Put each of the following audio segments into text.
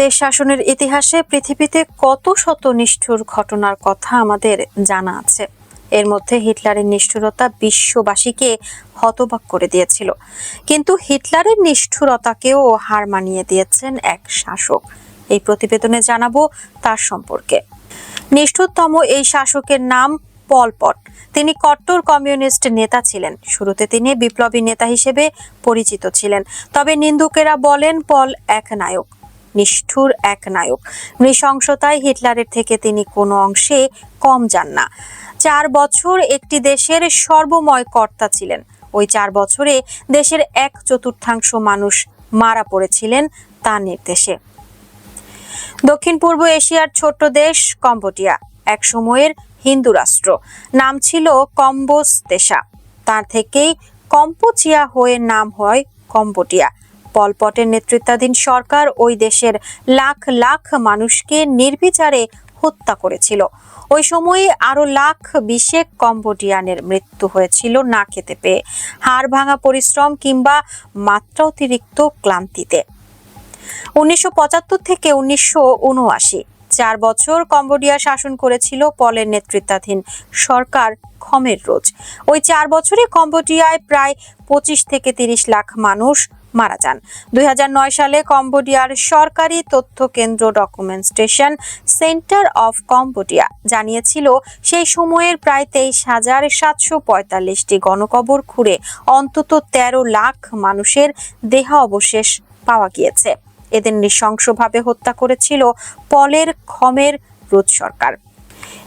দেশ শাসনের ইতিহাসে পৃথিবীতে কত শত নিষ্ঠুর ঘটনার কথা আমাদের জানা আছে। এর মধ্যে হিটলারের নিষ্ঠুরতা বিশ্ববাসীকে হতবাক করে দিয়েছিল। কিন্তু হিটলারের নিষ্ঠুরতাকেও হার মানিয়ে দিয়েছেন এক শাসক। এই প্রতিবেদনে জানাব তার সম্পর্কে। নিষ্ঠুরতম এই শাসকের নাম পলপট তিনি কট্টর কমিউনিস্ট নেতা ছিলেন। শুরুতে তিনি বিপ্লবী নেতা হিসেবে পরিচিত ছিলেন। তবে নিন্দুকেরা বলেন পল এক নায়ক। নিষ্ঠুর এক নায়ক। নৃশংসতায় হিটলারের থেকে তিনি কোনো অংশে কম যান না। চার বছর একটি দেশের সর্বময় কর্তা ছিলেন। ওই চার বছরে দেশের এক চতুর্থাংশ মানুষ মারা পড়েছিলেন তার নির্দেশে। দক্ষিণ পূর্ব এশিয়ার ছোট্ট দেশ কম্বোডিয়া, এক সময়ের হিন্দু রাষ্ট্র। নাম ছিল কম্বোজ দেশা। তার থেকেই কম্পোচিয়া হয়ে নাম হয় কম্বোডিয়া। পলপটের নেতৃত্বাধীন সরকার ওই দেশের লাখ লাখ মানুষকে নির্বিচারে হত্যা করেছিল। ওই সময়ে আরও লাখ বিশেক কম্বোডিয়ানের মৃত্যু হয়েছিল না খেতে পেয়ে। হাড় ভাঙা পরিশ্রম কিংবা মাত্রা অতিরিক্ত ক্লান্তিতে। উনিশশো পঁচাত্তর থেকে উনিশশো চার বছর কম্বোডিয়া শাসন করেছিল পলের নেতৃত্বাধীন সরকার খমের রোজ। ওই চার বছরে কম্বোডিয়ায় প্রায় পঁচিশ থেকে তিরিশ লাখ মানুষ মারা যান। দুই হাজার নয় সালে কম্বোডিয়ার সরকারি তথ্য কেন্দ্র document station center of Cambodia জানিয়েছিল, সেই সময়ের প্রায় তেইশ হাজার সাতশো পঁয়তাল্লিশটি গণকবর খুঁড়ে অন্তত তেরো লাখ মানুষের দেহ অবশেষ পাওয়া গিয়েছে। এদের নৃশংসভাবে হত্যা করেছিল পলের খমের রোজ সরকার।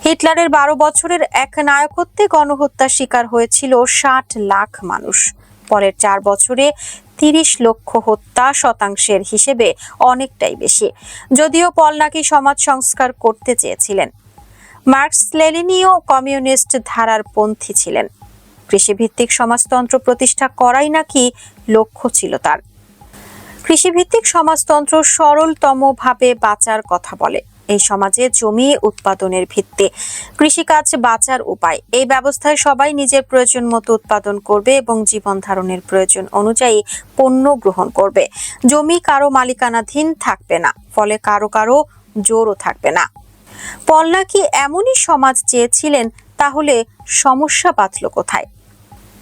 হিটলারের বারো বছরের এক নায়কত্বে গণহত্যার শিকার হয়েছিল ষাট লাখ মানুষ। পরের চার বছরে তিরিশ লক্ষ হত্যা শতাংশের হিসেবে অনেকটাই বেশি। যদিও পল নাকি সমাজ সংস্কার করতে চেয়েছিলেন। মার্কস লেলিনীয় কমিউনিস্ট ধারার পন্থী ছিলেন। কৃষিভিত্তিক সমাজতন্ত্র প্রতিষ্ঠা করাই নাকি লক্ষ্য ছিল তার। কৃষিভিত্তিক সমাজতন্ত্র সরলতমভাবে বাঁচার কথা বলে। এই সমাজে জমি উৎপাদনের ভিত্তি। কৃষিকাজ বাঁচার উপায়। এই ব্যবস্থায় সবাই নিজের প্রয়োজন মতো উৎপাদন করবে এবং জীবন ধারণের প্রয়োজন অনুযায়ী পণ্য গ্রহণ করবে। জমি কারও মালিকানাধীন থাকবে না, ফলে কারও কারও জোরও থাকবে না। পল্লা কি এমনই সমাজ চেয়েছিলেন, তাহলে সমস্যা বাঁধল কোথায়?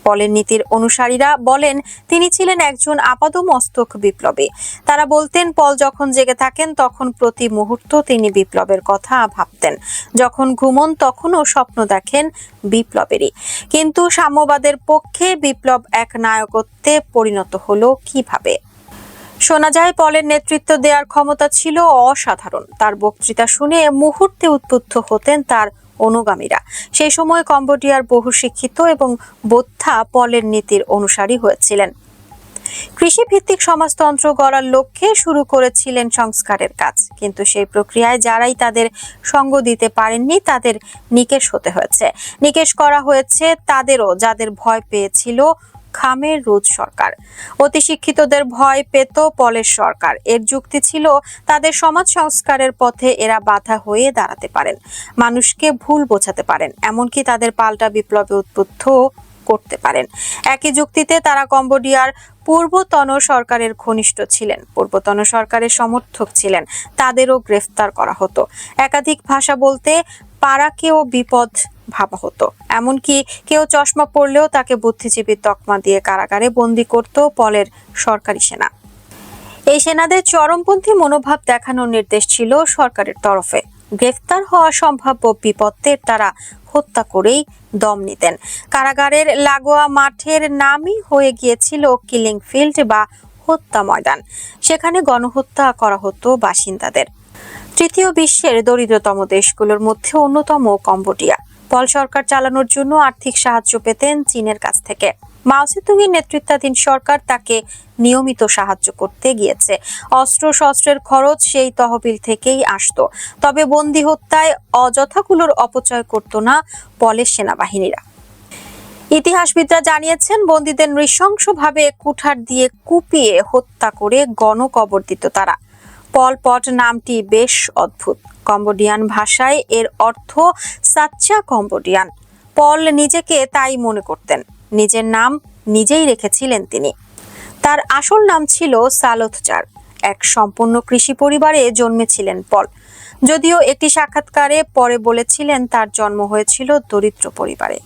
পলের নীতির অনুসারীরা বলেন, তিনি ছিলেন একজন আপাদমস্তক বিপ্লবী। তারা বলতেন, পল যখন জেগে থাকেন, তখন প্রতি মুহূর্ত তিনি বিপ্লবের কথা ভাবতেন। যখন ঘুমন, তখনও স্বপ্ন দেখেন বিপ্লবেরই। কিন্তু সাম্যবাদের পক্ষে বিপ্লব এক নায়কত্বে পরিণত হলো কীভাবে? শোনা যায়, পলের নেতৃত্ব দেওয়ার ক্ষমতা ছিল অসাধারণ। তার বক্তৃতা শুনে মুহূর্তে উদ্বুদ্ধ হতেন তার অনুগামীরা। সেই সময় কম্বোডিয়ার বহু শিক্ষিত এবং বোদ্ধা পলের নীতির অনুসারী হয়েছিলেন। কৃষিভিত্তিক সমাজতন্ত্র গড়ার লক্ষ্যে শুরু করেছিলেন সংস্কারের কাজ। কিন্তু সেই প্রক্রিয়ায় যারাই তাদের সঙ্গ দিতে পারেননি, তাদের নিকেশ হতে হয়েছে। নিকেশ করা হয়েছে তাদেরও, যাদের ভয় পেয়েছিল খামের রোজ সরকার। অতি শিক্ষিতদের ভয় পেত পলের সরকার। এর যুক্তি ছিল, তাদের সমাজ সংস্কারের পথে এরা বাধা হয়ে দাঁড়াতে পারেন। মানুষকে ভুল বোঝাতে পারেন, এমনকি তাদের পাল্টা বিপ্লবে উদ্বুদ্ধ করতে পারেন। একই যুক্তিতে তারা কম্বোডিয়ার পূর্বতন সরকারের ঘনিষ্ঠ ছিলেন। পূর্বতন সরকারের সমর্থক ছিলেন। তাদেরও গ্রেফতার করা হতো। একাধিক ভাষা বলতে পাড়াকেও বিপদ ভাবা হতো। এমনকি কেউ চশমা পরলেও তাকে বুদ্ধিজীবীর তকমা দিয়ে কারাগারে বন্দি করত পলের সরকারি সেনা। এই সেনাদের চরমপন্থী মনোভাব দেখানোর নির্দেশ ছিল সরকারের তরফে। গ্রেফতার হওয়া সম্ভাব্য বিপত্তের তারা হত্যা করেই দম নিতেন। কারাগারের লাগোয়া মাঠের নামই হয়ে গিয়েছিল কিলিং ফিল্ড বা হত্যা ময়দান। সেখানে গণহত্যা করা হতো বাসিন্দাদের। তৃতীয় বিশ্বের দরিদ্রতম দেশগুলোর মধ্যে অন্যতম কম্বোডিয়া। পল সরকার চালানোর জন্য আর্থিক সাহায্য পেতেন চীনের কাছ থেকে। মাও নেতৃত্বাধীন সরকার তাকে নিয়মিত সাহায্য করতে গিয়েছে। অস্ত্র শস্ত্রের খরচ সেই তহবিল থেকেই আসতো। তবে বন্দি হত্যায় অযথাগুলোর অপচয় করত না পলের সেনাবাহিনীরা। ইতিহাসবিদরা জানিয়েছেন, বন্দীদের নৃশংসভাবে কুঠার দিয়ে কুপিয়ে হত্যা করে গণকবর দিত তারা। পলপট নামটি বেশ অদ্ভুত। কম্বোডিয়ান ভাষায় এর অর্থ সাচ্চা কম্বোডিয়ান। পল নিজেকে তাই মনে করতেন। নিজের নাম নিজেই রেখেছিলেন তিনি। তার আসল নাম ছিল সালোথচার। এক সম্পূর্ণ কৃষি পরিবারে জন্মেছিলেন পল। যদিও একটি সাক্ষাৎকারে পরে বলেছিলেন তার জন্ম হয়েছিল দরিদ্র পরিবারে।